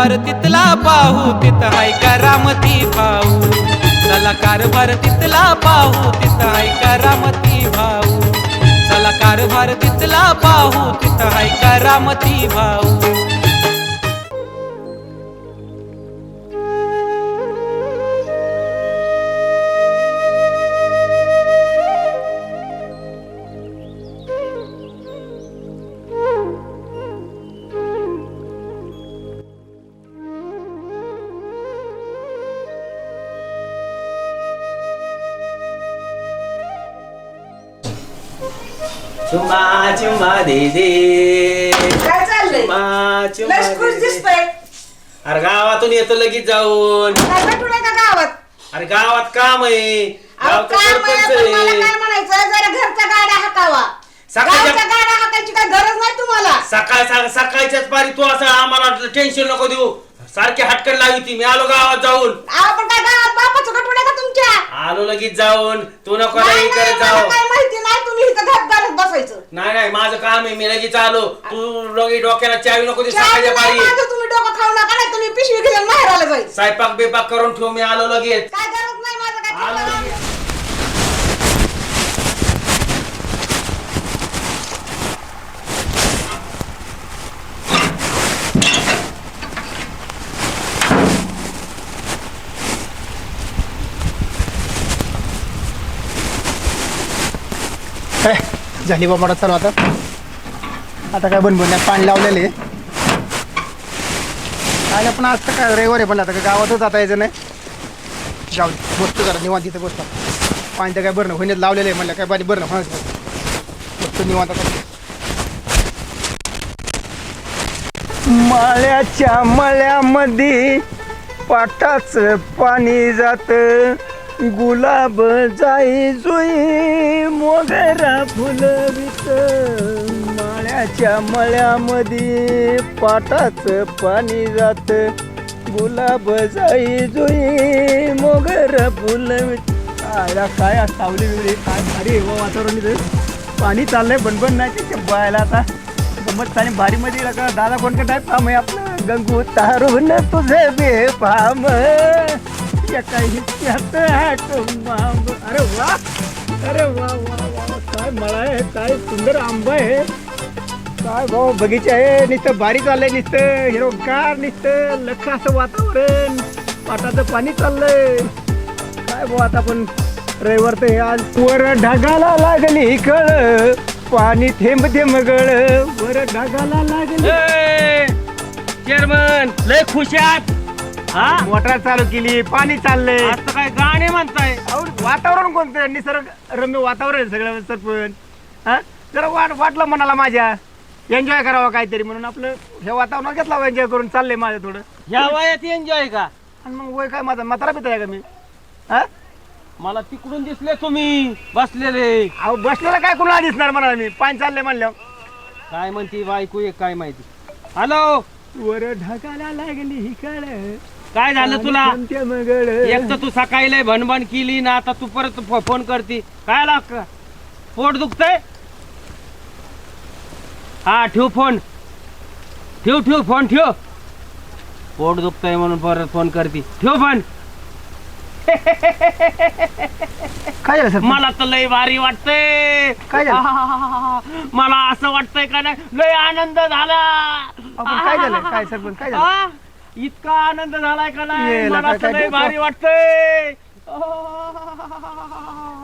कारभार तिथला पाहू तिथं हाय करामती भाऊ? चला कारभार तिथला पाहू तिथं हाय करामती भाऊ? चला कारभार तिथला पाहू तिथं हाय करामती भाऊ? चुमा चुमा दीदी. काय चाललंय? चुमा चुमा लस खुश दीदी. दिसतोय. अरे गावातून येतो लगेच जाऊन. काय भेटू नका गावात? अरे गावात काम आहे. अहो, गावचं काय सरपंच मला पण मला आहे. म्हणायचं? जरा हाकावा सकाळच्या- हाकायची काय गरज नाही तुम्हाला? सकाळ सकाळ- सकाळच्याच पारी तू असं आम्हाला टेन्शन नको देऊ. सारखी हटकन लावी ती. मी आलो गावात जाऊन. काय गावात बापाचं तुमच्या? आलो लगेच जाऊन. तू नको नाही, नाही नाही, करत मला जाऊ. काय माहिती नाही. तुम्ही इथं घातदारच बसायचं. नाही नाही माझं काम आहे. मी लगेच आलो. तू लगेच डोक्याला चावी नको दे चहा सकाळच्या नाही पारी माझं तुम्ही डोकं खाऊ नका. नाही तुम्ही पिशवी घेऊन माहेराला जायचं स्वयंपाक बिपाक करून ठेव. मी आलो लगेच. काय गरज नाही माझं काय आलो लगेच. झाली बाबा चालू आता. आता काय बनबन पाणी लावलेले आलं पण आज तर काय रविवार आहे पण आता काय गावातच जाता यायचं नाही. जाऊ बसतो जरा निवांत इथं बसतो. पाणी तर काय भरणं होण्यात लावलेलं आहे म्हणलं काय पाणी भरणं होणार बसतो निवांत आता. माळ्याच्या मळ्यामध्ये पाटाच पाणी जात. गुलाब जाई जुई मोगरा फुलवित माळ्याच्या मळ्यामध्ये पाटाच पाणी जात. गुलाब जाई जुई मोगरा फुलवित आयला काय सावली बिवली काय भारी आहे वातावरण इथं. पाणी चाललंय बनबन नाही त्याच्या बायला आता. गमत आणि भारी मध्ये का दादा कोणतं टाईप फाम आहे आपलं गंगू तारून तुझे बेफाम एका हिच्यात हाटुंबाम. अरे वा अरे वा वा वा काय मळा आहे काय सुंदर आंबा आहे. काय भाऊ बगीचा आहे नुसतं बारीक आलंय नुसतं हिरोगार नुसतं लख असं वातावरण. पाटाचं पाणी चाललंय. काय भाऊ आता पण रविवार तर आज वर ढगाला लागली कळ पाणी थेंब थेंब गळ. वर ढगाला लागली. चेअरमन लय खुशात हा? मोटर चालू केली पाणी चाललंय. आता काय गाणे म्हणताय. अहो, वातावरण कोणतं? निसर्ग रम्य वातावरण आहे सगळं सरपंच हा? जरा वाट वाटलं मनाला माझ्या. एन्जॉय करावं काहीतरी म्हणून आपलं हे वातावरण घेतलं एन्जॉय करून चाललंय माझं थोडं. ह्या वयात एन्जॉय का? आणि मग वय काय माझा? म्हातारा पिता आहे का मी? हा? मला तिकडून दिसले तुम्ही बसलेले. अहो बसलेला काय कोणाला दिसणार म्हणाला मी? पाणी चाललंय म्हणलं काय म्हणती बायको एक काय माहिती. हॅलो वर ढगाला लागली ही कळ. काय झालं तुला? एक तर तू सकाळी लय भणभण केली ना आता तू परत फोन करती. काय लाग पोट दुखतय? हा ठेव फोन. ठेव ठेव फोन ठेव. पोट दुखतय म्हणून परत फोन करती. ठेव फोन. काय झालं सर? मला तर लय भारी वाटतंय. काय झालं? मला असं वाटतंय का नाही? लय आनंद झाला. काय झालं? काय सरपंच काय झालं? इतका आनंद झालाय का नाही? येला मला काय- तर काय लय दुखलं? भारी वाटतंय.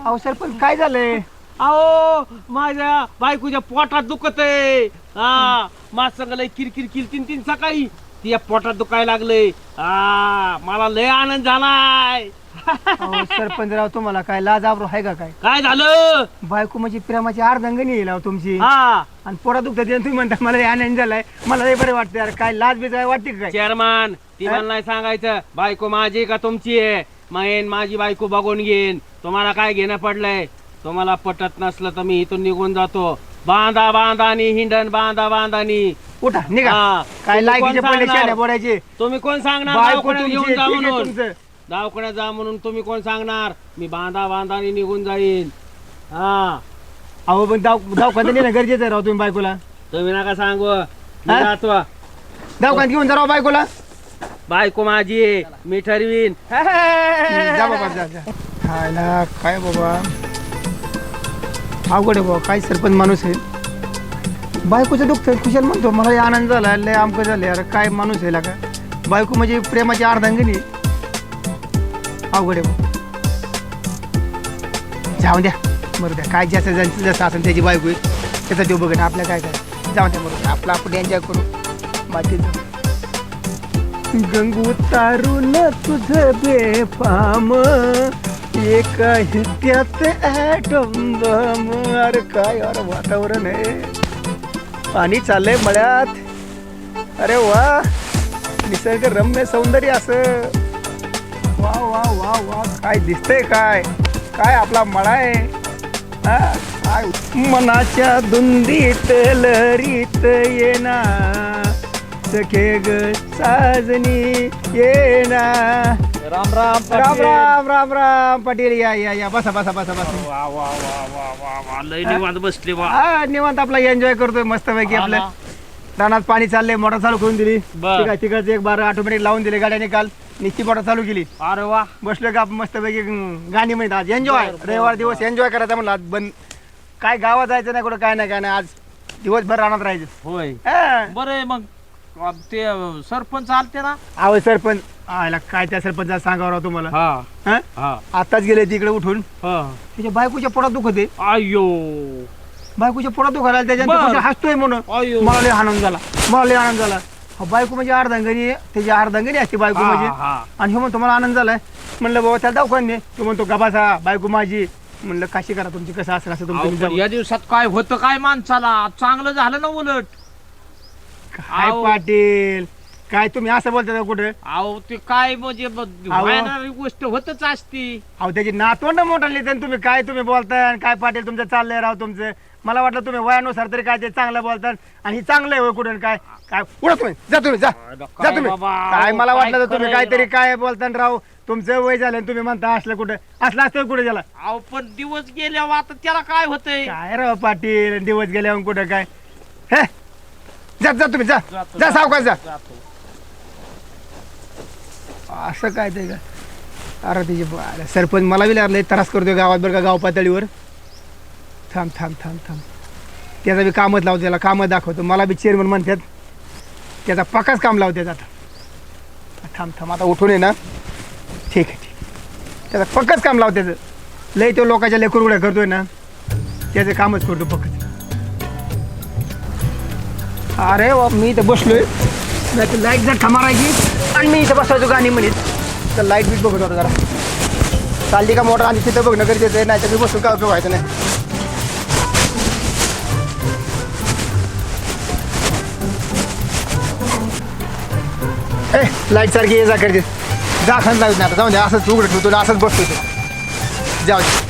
अहो सरपंच काय झालंय? अहो माझ्या बायकोच्या पोटात दुखत आहे हा माझ संग लय किरकिर किर तीन तीन सकाळी तिच्या पोटात दुखायला लागलंय. हा मला लय आनंद झालाय. अहो सरपंच राव तुम्हाला काय लाज आबरू आहे का काय? काय झालं? बायको म्हणजे प्रेमाची अर्धांगणी येईल अहो तुमची. हा. आणि पोरा दुखत तुम्ही म्हणता मला लय आनंद झालाय. मला लय बरं वाटतं यार काय लाज बिज वाटते का काय? चेअरमन ती? मला नाही सांगायचं. बायको माझी का तुमची आहे? मग माझी बायको बघून घेईन. तुम्हाला काय घेणं पडलंय? तुम्हाला पटत नसलं तर मी इथून निघून जातो. बांधा बांधानी हिंडन बांधा बांधानी उठा निघा. हा. काय तुम्ही कोण लायकीचे पडले सांगणार? शाण्या तुम्ही कोण सांगणार? बायको घेऊन जा ठीक आहे म्हणून. तुमचं. दवाखान्यात जा म्हणून तुम्ही कोण सांगणार मी बांधा बांधाने निघून जाईन हा अहो पण दाव दवाखान्यात नेणं गरजेचं आहे राव तुम्ही बायकोला तुम्ही नका सांगू मी हा? जातो दवाखान्यात घेऊन जा राव बायकोला बायको माझी आहे, मी ठरवीन जा बाबा जा जा खायला काय बाबा अवघड आहे बाबा काय सरपंच माणूस आहे बायकोचं दुःख कुशल म्हणतो मला लय आनंद झाला लय आमकं झालं अरे काय माणूस आहे का बायको म्हणजे प्रेमाची अर्धांगिनी अवघड आहे बाबा जाऊ द्या बरं द्या. काय ज्याचं ज्यांचं जसं असेल त्याची बायको आहे त्याचा देव बघत आपल्या काय काय? जाऊ द्या बरोबर आपलं आपण एन्जॉय करू. बाकी गंगू तारून तुझ बेफाम. एका हित्यात ॲटम बम. अरे काय अरे वातावरण आहे. पाणी चाललंय मळ्यात. अरे वा निसर्ग रम्य सौंदर्य असं. वा वा वा वा. काय दिसतंय काय? काय आपला मळा आहे? हा, काय? मनाच्या धुंदीत लहरीत येना सखे ग साजनी येना राम राम राम राम राम राम पाटील. या या या. बसा बसा बसा बसा. वा वा वा वा वा वा लय निवांत बसले वा. हा निवांत आपला एन्जॉय करतोय मस्त पैकी आपलं. ना. रानात पाणी चाललंय मोटर चालू करून दिली. बर. तिकडचे एक बार ऑटोमॅटिक लावून दिले गाड्याने काल. निश्चित मोटर चालू केली. अरे वा. बसलो का मस्त पैकी गाणी म्हणत आज. एन्जॉय रविवार दिवस एन्जॉय करायचा म्हणलं आज. बंद काय गावात जायचं नाही कुठं काय नाही काय नाही. आज दिवसभर रानात राहायचं. होय. हा. बरं आहे मग. अब ते अं, सरपंच आलते ना? अहो सरपंच. आयला काय त्या सरपंच सांगावं राव तुम्हाला? हा. हा? हा. आताच गेले तिकडे उठून. हा. त्याच्या बायकोच्या पोटात दुखत अयो बायकोच्या पोटात दुखायला त्याच्या बर. तो हसतोय म्हणून. अयो मला लय आनंद झाला. मला लय आनंद झाला. बायको म्हणजे अर्धांगणी त्याची अर्धांगणी असते बायको हा, म्हणजे. हा. आणि हे म्हणतो मला आनंद झालाय. म्हणलं बाबा त्याला दवाखाने तो म्हणतो गबासा बायको माझी. म्हणलं काशी करा तुमची कसं असेल असं अहो, तुमचं पण. या दिवसात काय होतं काय माणसाला? चांगलं झालं ना उलट. काय. पाटील? काय तुम्ही असं बोलता कुठं? अहो ते काय म्हणजे ब- अहो. व्हायणारी गोष्ट होतच असती. अहो त्याची नातवंड मोठाली तर तुम्ही. काय तुम्ही बोलताय आणि काय पाटील तुमचं चाललंय राव तुमचं? मला वाटलं तुम्ही वयानुसार तरी काय ते चांगलं बोलतात आणि हे चांगलं आहे होय कुठं काय? काय? उडा तुम्ही. जा तुम्ही जा. अरे जा काय तुम्ही. बाबा, काय मला काय वाटलं तर तुम्ही काहीतरी. काय बोलता राव. तुमचं वय झालं आणि तुम्ही म्हणता असलं कुठं असलं असतं कुठं त्याला अहो पण दिवस गेल्यावर आता त्याला काय होतंय? काय राव पाटील दिवस गेल्यावर कुठं काय? हे? जा जा तुम्ही जा. जातो, जा सावकाश जा. जातो. असं काय ते का? अरे तिचे सरपंच मला बी लागले त्रास करतोय गावात बरं का गाव पातळीवर. थांब थांब थांब थांब. त्याचा बी कामच लावतो त्याला कामच दाखवतो. मला बी चेअरमन म्हणतात त्याचा पकाच काम लावते आता थांब थांब आता उठून ये ना. ठीक आहे ठीक. त्याचा पक्कच काम लावतो त्याचं लय तो लोकांच्या लेकर उड्या करतोय ना. त्याचं कामच करतो पक्कच अरे वा मी इथं बसलोय. नाही लाइट जर मारायची आणि मी इथं बसायचो गाणी म्हणत तर लाइट बीट बघत होतो जरा. चालली का मोटर आणि तिथं बघणं गरजेचं आहे नाही तर मी बसून काय उपयोग व्हायचं नाही. लाइट सारखी ये जा करते. जा खान लावत नाही आता. जाऊ दे. असंच उघडं ठेवतो आणि असंच बसतो तो. जाऊ दे.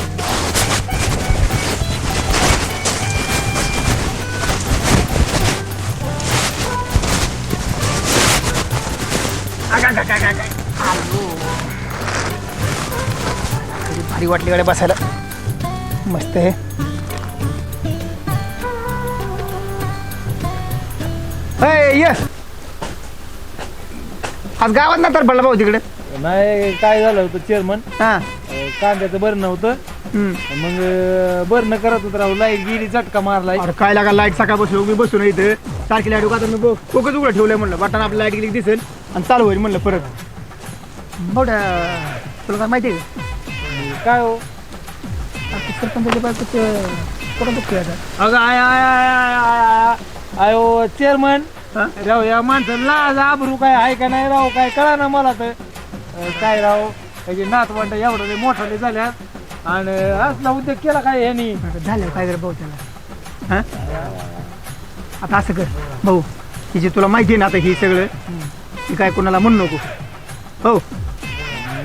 आगा, आगा, आगा, आगा. आलो. किती भारी वाटली गाड्या बसायला. मस्त आहे. अय, ये. आज गावात ना तर पडला भाऊ तिकडे नाही काय झालं होतं चेअरमन हा कांद्याचं बरं नव्हतं हम्म. मग बरं करत होत राहू लाइट गेली झटका मारलाय अरे काय लागा लाइट सकाळ बसलो मी बसून इथं सारखी लाइट उगा मी फोकस उघडं ठेवलंय म्हणलं बटन आपलं लाइट गेली की दिसेल आणि चालू होईल म्हणलं परत मोठ्या तुला काय माहिती आहे का काय हो आता सरपंचाच्या बायकोचं कुठं बघतोय आता अगं आय आय आय आय आय आय आय चेअरमन हा? राव या माणसाला लाज आबरू काय आहे का नाही राव? काय कळा ना मला तर. अं, काय राव? त्याचे नातवंड एवढं लय मोठाले झाल्यात. आणि असला उद्योग केला काय ह्यानी? आता झालं काय कर भाऊ त्याला? हा? आता असं कर. भाऊ ही जे तुला माहिती आहे ना आता ही सगळं ही काय कोणाला म्हणू नको. हो.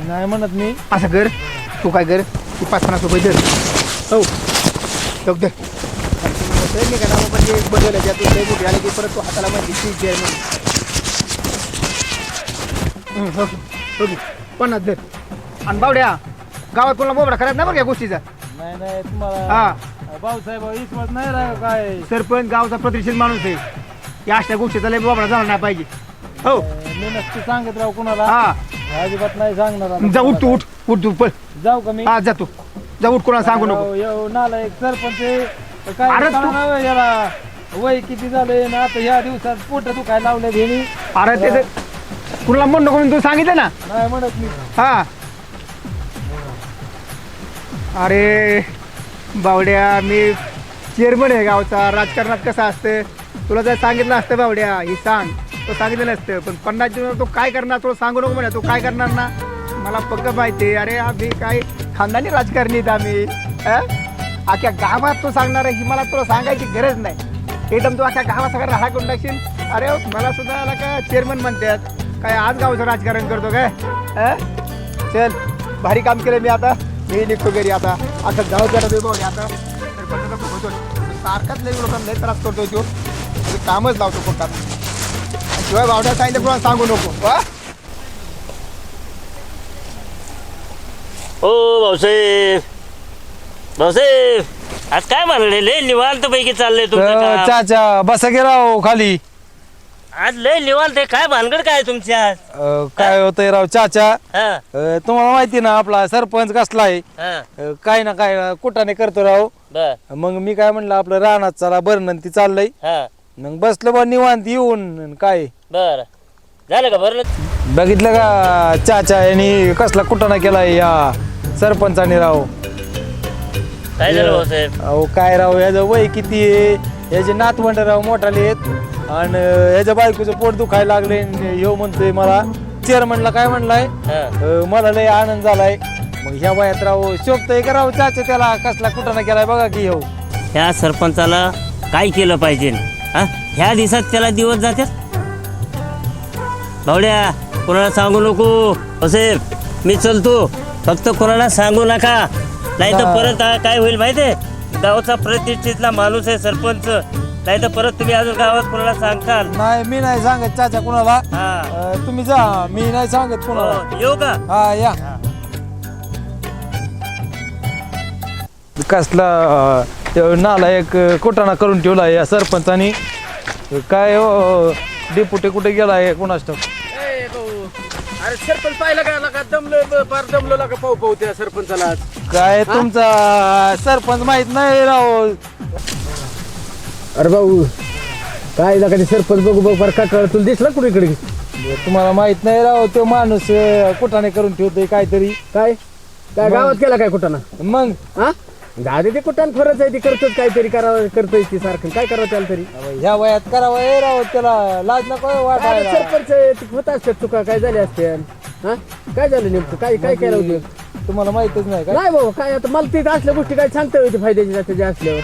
नाही म्हणत मी. असं कर. तू काय कर? तू पाच पन्नास रुपये दर हो. दर तर मी काय ना बाबा ते बदल आहे त्यातून लय मोठी आली की परत तू हाताला माहिती द्याय म्हणून. हं, हो हो. पन्नास आणि बावड्या गावात कोणाला मोबडा करायचा नाही बरं का या गोष्टीचा? नाही नाही तुम्हाला हा. भाऊसाहेब विश्वास नाही राव काय? सरपंच गावचा प्रतिष्ठित माणूस आहे. या अशा गोष्टीचा लय बोबडा झाला नाही पाहिजे. हो. मी नसते सांगत राव कुणाला. हा. अजिबात नाही सांगणार आता जा उठ तू उठ. उठ तू पळ. जाऊ का मी? हा जा तू. जा उठ कोणाला सांगू नको. नाला एक सरपंच आहे. तर काय अरे तू- कळणार नाही याला? वय किती झालंय ना आता ह्या दिवसात पोट दुखायला लावले भेणी. अरे ते कुणाला म्हणू नको म्हणून तू सांगितलं ना? नाही म्हणत मी. हा. अरे बावड्या मी चेअरमन आहे गावचा. राजकारणात कसं असतं? तुला जर सांगितलं असतं बावड्या ही सांग. तो सांगितलं नसतं. पण पन्नास जण तो काय करणार? तुला सांगू नको म्हणा. तो काय करणार ना? मला पक्क माहिती आहे. अरे आम्ही काय खानदानी राजकारणी आहेत आम्ही. हं? अख्या गावात तू सांगणार आहे ही मला तुला सांगायची गरज नाही. एकदम तू अख्या गावात सगळं राहा करून टाकशील. अरे मला सुद्धा आला का चेअरमन म्हणतात. काय आज गावचं राजकारण करतो काय? चल भारी काम केलं मी आता. मी निघतो घरी आता. असं गाव त्याला आता सरपंचाचा खूप होतो सारखाच लई लोकांना लई त्रास करतोय तो. कामच लावतो पोटात. शिवाय बावड्या सांगितलं कोणाला सांगू नको. वा ओ भाऊसाहेब. भाऊसाहेब आज काय म्हणले? लय निवांत पैकी चाललंय तुमचं काम. चाचा बसा गे राव खाली. आज लय निवांत आहे. काय भानगड काय तुमची आज? अ, काय होतंय राव चाचा? हा, अ, तुम्हाला माहिती ना आपला सरपंच कसला आहे? हा, अ, काय ना काय कुठाने करतो राव? बर. मग मी काय म्हणलं आपलं रानात चला बरं ती चाललंय. हा. मग बसलो बा निवांत येऊन अन काय? बर. झालं का बरं बघितलं का चाचा यांनी कसला कुठाना केलाय या सरपंचाने राव? काय झालं भाऊसाहेब अहो काय राव याचं वय किती आहे? याचे नातवंड राव मोठाले आहेत. आणि याच्या बायकोचं पोट दुखायला लागले ह्यो म्हणतोय मला चेअरमनला काय म्हणलाय? हा, अं, मला लय आनंद झालाय. मग ह्या वयात राव शोभतोय का राव? चाचा त्याला कसला कुठाना केलाय? बघा की ह्यो ह्या सरपंचाला काय केलं पाहिजे? हा? ह्या दिवसात त्याला दिवस जातात? भावड्या कोणाला सांगू नको. भाऊसाहेब मी चलतो. फक्त कोणाला सांगू नका. नाही तर हा. परत हा काय होईल माहितीये? गावचा प्रतिष्ठितला माणूस आहे सरपंच. नाही तर परत तुम्ही अजून गावात कोणाला सांगताल? नाही मी नाही सांगत चाचा कुणाला. हा. अं, तुम्ही जा मी नाही सांगत कुणाला. हो, येऊ का? हा या. कसला अं, नालायक अं, कुटाणा करून ठेवला या सरपंचानी. काय हो डेपुटे कुठे गेलाय कोणास ठाऊक? अरे सरपंच पाहिलं का? का दमलं फार दमलो का पाहू पाहू त्या सरपंचाला काय तुमचा सरपंच माहीत नाही राव. अरे भाऊ काय लागा ते सरपंच बघू बघ बरं का कळ तुला दिसला कुठे इकडे? तुम्हाला माहीत नाही राव तो माणूस कुटाणे करून ठेवतोय काहीतरी. काय? काय गावात केला काय कुठं मग? हा? दादा ते कुठं खरंच आहे? ते करतोच काहीतरी करावं करतोय ती सारखं. काय करावं त्याला तरी? ह्या वयात करावं हे राव त्याला लाज नको काय वाटायला. सरपंच आहे, ते होत असतात चुका काय झाल्या असत्या हा? काय झालं नेमकं? काय काय केलं होतं? तुम्हाला माहितच नाही का? नाही बाबा काय आता मला ते असल्या गोष्टी काय सांगता येते फायद्याची जास्त जे असल्यावर.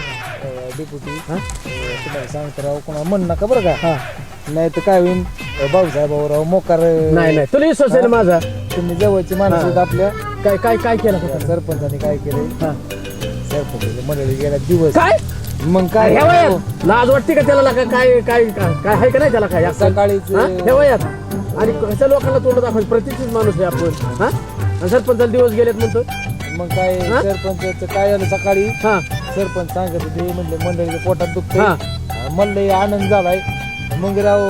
डेपुटी तुम्हाला सांगतो राव कोणा म्हण नका बरं का. नाही तर काय होईल भाऊसाहेब राव मोकार नाही नाही तुला विश्वास आहे ना माझा? तुम्ही जवळची माणसं आहेत आपल्या. काय काय काय केलं होतं? सरपंचाने काय केलंय? हा. सरपंचाच्या मंडळी गेला दिवस. काय? मग काय वयात लाज वाटते का त्याला काय काय काय काय आहे का नाही त्याला काय? सकाळीच- हा? वयात आणि कशा लोकांना तोंड दाखवायचं? प्रतिष्ठित माणूस आहे आपण. हा? आणि सरपंचाला दिवस गेलेत म्हणतो मग काय हा? सरपंच काय झालं सकाळी? हा. सरपंच सांगत होते म्हणले मंडळीच्या पोटात दुखतंय. हा. म्हणलं आनंद झालाय. मग राव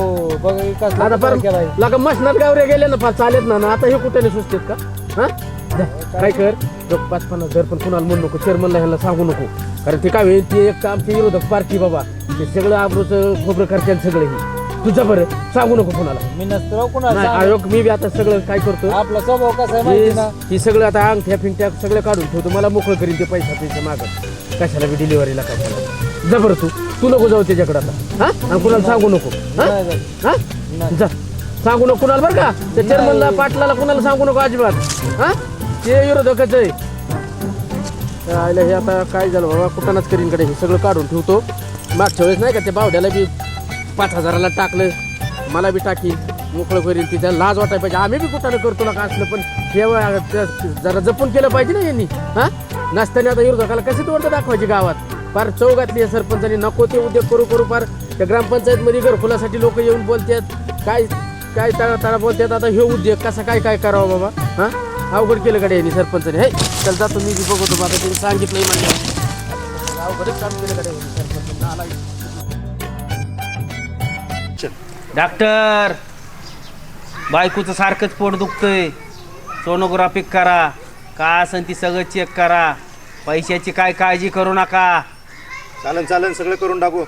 बघा कसला आता पर केलाय. लागा मशनात गावरे गेले ना फार चालेत ना ना आता हे कुठे सुचतेत का? हा? काय कर? बघ पाच पन्नास घर पण कुणाला म्हणू नको चेअरमनला ह्याला सांगू नको. कारण ते काय होईल ते एक तर आमचे विरोधक पार्टी बाबा. ते सगळं आबरूचं खोबरं करतात सगळे हे. तुझं बरं सांगू नको कुणाला. मी नसतो कुणाला. आयोग मी बी आता सगळं काय करतो? आपला स्वभाव कसा आहे माहिती ना? हे हे सगळं आता अंगठ्या फिंगठ्या सगळं काढून ठेवतो. मला मोकळं करीन ते पैसा त्याच्या मागं. कशाला बी डिलिव्हरीला कशाला जबर तू. तू नको जाऊ त्याच्याकडे आता. हा? आणि कुणाला सांगू नको. हा? नाही जात. हा? जा. सांगू नको कुणाला बरं का? त्या चेअरमनला पाटलाला कुणाला सांगू नको अजिबात. हा? ते विरोधकच आहे. आयला हे आता काय झालं बाबा कुठं करीन कडे हे सगळं काढून ठेवतो. मागच्या वेळेस नाही का त्या बावड्याला बी पाच हजाराला टाकलं. मला बी टाकी मोकळं करील तिथं लाज वाटायला पाहिजे. आम्ही बी कुठं करतो ना का असलं पण हे जरा जपून केलं पाहिजे ना यांनी. हा? नसताना आता विरोधकाला कशी तोडतं दाखवायची गावात? फार चौघातली आहे सरपंचानी. नको ते उद्योग करू करू फार. त्या ग्रामपंचायतमध्ये घरफुलासाठी लोक येऊन बोलतात. काय काय तारा तारा बोलतात. आता हे उद्योग कसा काय काय करावं बाबा? हा? अवघड केलं कडे यांनी सरपंचने. हे चल जातो मी बघतो आता तुम्ही सांगितलंय म्हणलं. अवघडच काम केलं कडे यांनी सरपंच. डॉक्टर बायकोचं सारखंच पोट दुखतंय. सोनोग्राफी करा. काय असेल ती सगळं चेक करा. पैशाची काय काळजी करू नका. चालन चालन सगळं करून टाकू.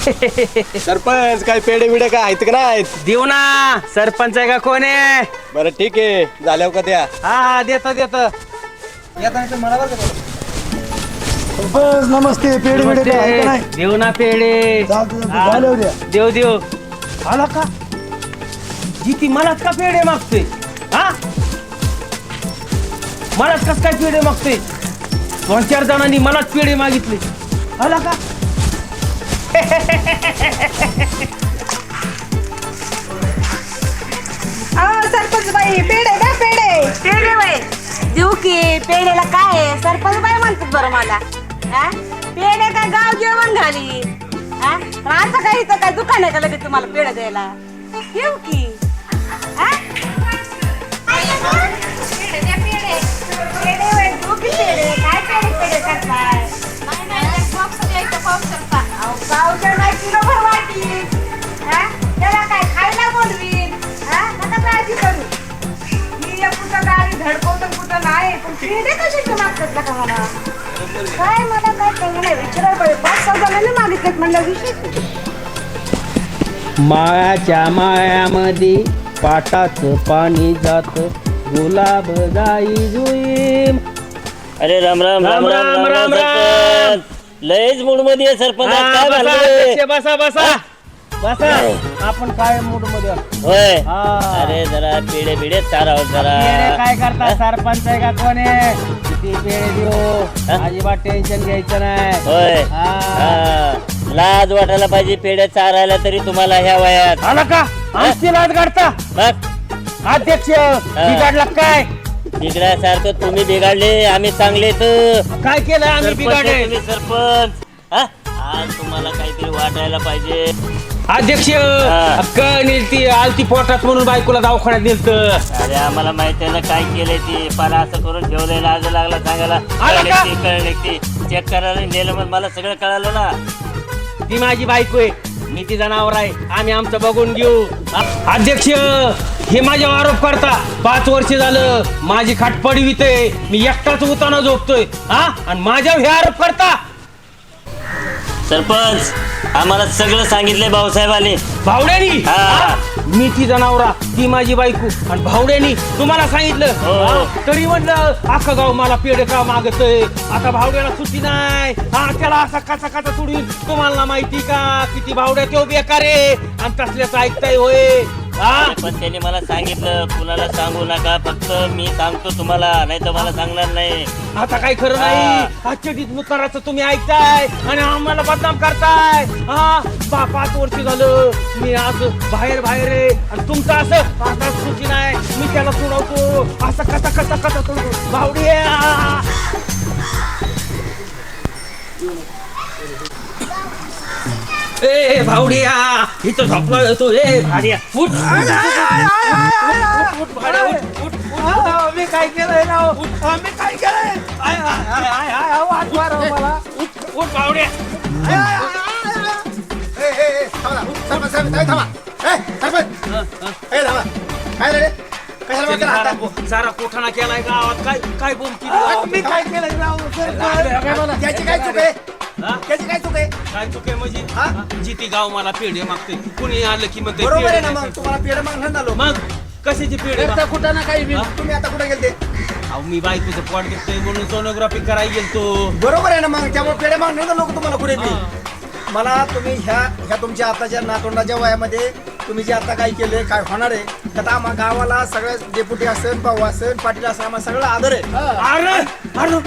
सरपंच काय पेढे बिडे काय आहेत का नाहीत? देऊ ना. सरपंच आहे का कोण आहे? बरं ठीक आहे. झाल्यावर का त्या हा हा देतो देतो. सरपंच नमस्ते. पेढे बिडे काय आहे का नाही? देऊ ना पेढे. चालतं, चालतं. झाल्यावर द्या. देऊ देऊ. आला का? जिती मलाच का पेढे मागते हा? मलाच कस काय पेढे मागते दोन चार जणांनी मलाच पेढे मागितले. आला का? सरपंच बाई पेढे द्या पेढे पेढे बाई देऊ की पेढेला काय आहे सरपंच बाई म्हणतात बरं मला हा? पेढे काय गाव जेवण घाली हा? पण असं काही इथं काय दुकान आहे का लगेच तुम्हाला पेढे द्यायला येऊ की हा? देऊ की पेढे? काय पेढे पेढे करताय? अहो, पावशेर नाही, किलोभर वाटी. हा? त्याला काय खायला बोलवीन हा? नका काळजी करू. मी एक कुठं गाडी धडकवतो कुठं नाही पण पेढे कशाचे मागतात का मला काय मला काय कळलं नाही. विचारायला पाहिजे. पाच सहा जणांनी मागितलेत म्हणलं विशेष मायाच्या मायामध्ये पाटाचं पाणी जात. गुलाब जाई जुईम. अरे राम राम राम राम राम. राम. लयच मूडमध्ये सरपंच. आज काय बसा, भानगड आहे? बसा बसा. बसा. आपण काय मूडमध्ये आहोत? होय. हा. अरे जरा पेढे बिडे चाराव जरा. पेढे काय करता? सरपंच आहे का कोण आहे? किती पेढे देऊ? हा? अजिबात टेन्शन घ्यायचं नाही. होय. हा. हा. लाज वाटायला पाहिजे पेढे चारायला तरी तुम्हाला ह्या वयात. आला का? आमची लाज काढता मग? अध्यक्ष बिघडला काय? बिघड्यासारखं तुम्ही बिघडले आम्ही चांगले तर. काय केलं आम्ही बिघाडे तुम्ही सरपंच. हा? आज तुम्हाला काहीतरी वाटायला पाहिजे. अध्यक्ष हा. कळील ती आलती पोटात म्हणून बायकोला दवाखान्यात दिलत अरे आम्हाला माहिती आहे ना काय केलंय ती. पाला असं करून ठेवलंय लाज लागला सांगायला. आलं का? कळले ती. चेक करायला नेलं मग मला सगळं कळालं ना. ती माझी बायको आहे. मी ती जनावर आहे. आम्ही आमचं बघून घेऊ. अध्यक्ष हे माझ्यावर आरोप करता. पाच वर्ष झालं माझी खाट पडविते मी एकटाच उताना झोपतोय. हा? आणि माझ्यावर हे आरोप करता. सरपंच आम्हाला सगळं सांगितलंय भाऊसाहेबांनी. भावड्यानी? हा. हा? मी ती जनावरा ती माझी बायको. आणि भावड्यानी तुम्हाला सांगितलं. हो. हा? तरी म्हटलं अख्खं गाव मला पेढे का मागतय? आता भावड्याला सुट्टी नाही. हा त्याला असा कसा कसा सोडून तुम्हाला माहिती का? किती भावड्या तो बेकार आहे. आणि तसल्याच ऐकताय होय. हा? पण त्यांनी मला सांगितलं कुणाला सांगू नका फक्त मी सांगतो तुम्हाला नाही तर मला सांगणार नाही. आता काय खरं नाही? आजच्या मुताराचं तुम्ही ऐकताय आणि आम्हाला बदनाम करताय. हा? पा पाच वर्ष झालं. मी आज बाहेर बाहेर आहे. आणि तुमचं असं आता सुची नाही. मी त्याला सोडवतो. असं कसा कसा कसा सोडतो भावडी ए भावडिया इथं झोपला येतो ए भाड्या उठ उठ, भाड्या, उठ, उठ, काय केलंय अहो, मी काय केलंय मला उठ उठ भावड्या सारा पो- सारा कोठाणा केलाय गावात काय काय बोल अहो, मी काय केलंय राव त्याची काय चूक आहे हा? त्याची काय चूक आहे? काय चुके म्हणजे? हा? जिथे गाव मला पेढे मागते. कुणी आलं की म्हणते बरोबर आहे ना मग. तुम्हाला पेढे मागणार झालो मग? कशाचे पेढे कुठं ना काही. तुम्ही आता कुठे गेलते? अहो मी बायकोचं पोट घेतोय म्हणून सोनोग्राफी करायला गेलतो. बरोबर आहे ना मग त्यामुळे पेढे मागणार ना लोक तुम्हाला कुठे बी. मला तुम्ही ह्या ह्या तुमच्या आताच्या नातोंडाच्या वयामध्ये तुम्ही जे आता काय केले काय होणार आहे त्यात आम्हा गावाला सगळ्या डेप्युटी असेल भाऊ असेल पाटील असेल आम्हाला सगळं आदर आहे. अरे! अरे!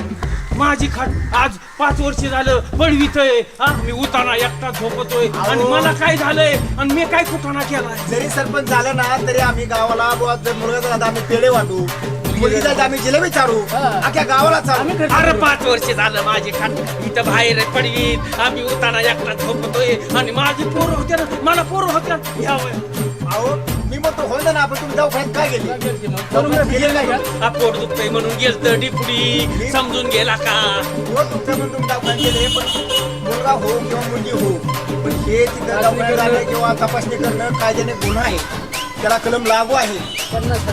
माझी खाट आज पाच वर्ष झालं पडवीतय हा मी उताना एकटा झोपतोय. आणि मला काय झालंय? आणि मी काय कुठाना केलाय? जरी सरपंच झालं ना तरी आम्ही गावाला बुवा जर मुलगा झाला तर आम्ही पेढे वाटू. मुलगीचा तर आम्ही जिलेबी चारू. अख्ख्या गावाला चालू अरे पाच वर्ष झालं माझी खाट इथं बाहेर आहे पडवीत. आम्ही उताना एकटा झोपतोय. आणि माझी पोरं होत्या ना मला पोरं होत्या. ह्या वयात अहो मी म्हणतो ना आपण तुम्ही दवाखान्यात काय गेली? म्हणून गेले नाही का? पोट दुखतंय म्हणून गेलत डिपुडी समजून गेला का? हो तुमच्या म्हणून तुम्ही दवाखान्यात गेले. पण मुलगा हो किंवा मुलगी हो पण हे तिथं दवाखान्यात जाणं किंवा तपासणी करणं कायद्याने गुन्हा आहे. त्याला कलम लागू आहे.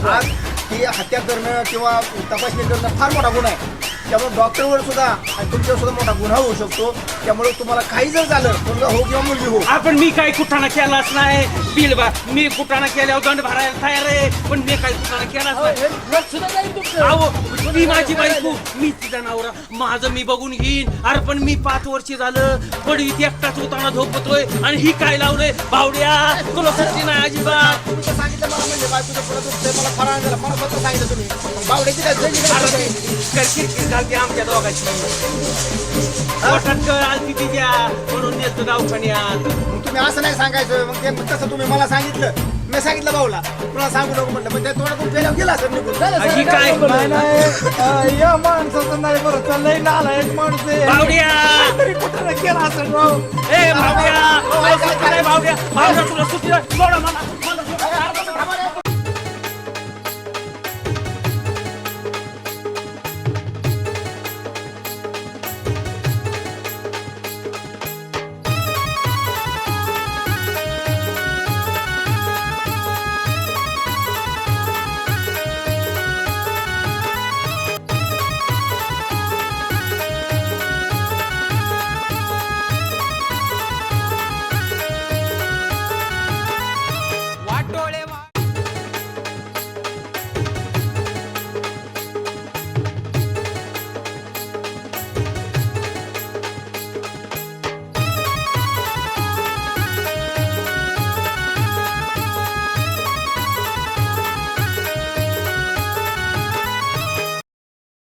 आज ही हत्या करणं किंवा तपासणी करणं फार मोठा गुन्हा आहे. त्यामुळे डॉक्टरवर सुद्धा आणि तुमच्यावर सुद्धा मोठा गुन्हा होऊ शकतो. त्यामुळे तुम्हाला काही जर झालं मुलगा हो किंवा मुलगी हो. आपण मी काही कुठाना केलाच नाही. बिल बा मी कुठाना केल्यावर दंड भरायला तयार आहे पण मी काही कुठाना केलाच नाही. अहो ती माझी बायको मी तिचा नवरा माझं मी बघून घेईन. अरे पण मी पाच वर्ष झालं पडवीत एकटाच होताना झोपतोय आणि ही काय लावलंय? बावड्या तुला सुट्टी नाही अजिबात. तर सांगितलं मला म्हणजे बायकोचं पुढं दुखतंय, मला फराळ झाला मला स्वतः सांगितलं तुम्ही. बावड्याची काय काय अरे करताय? ती किरकिर घालते आमच्या दोघांची कळ आलती तिच्या म्हणून नेतो दवाखान्यात. मग तुम्ही असं नाही सांगायचं. मग ते तसं तुम्ही मला सांगितलं. मी सांगितलं भाऊला. तुला सांगू नको म्हटलं ते तोंडातून गेल्यावर गेला असं निघून. ही काय? नाही. नाही. या माणसाचं नाही बरं. चाललंय नालायक माणूस आहे. बावड्या तरी कुठं ना केला असं राव ए नाही, बावड्या बावड्या तुला सुट्टी. सोडा मला.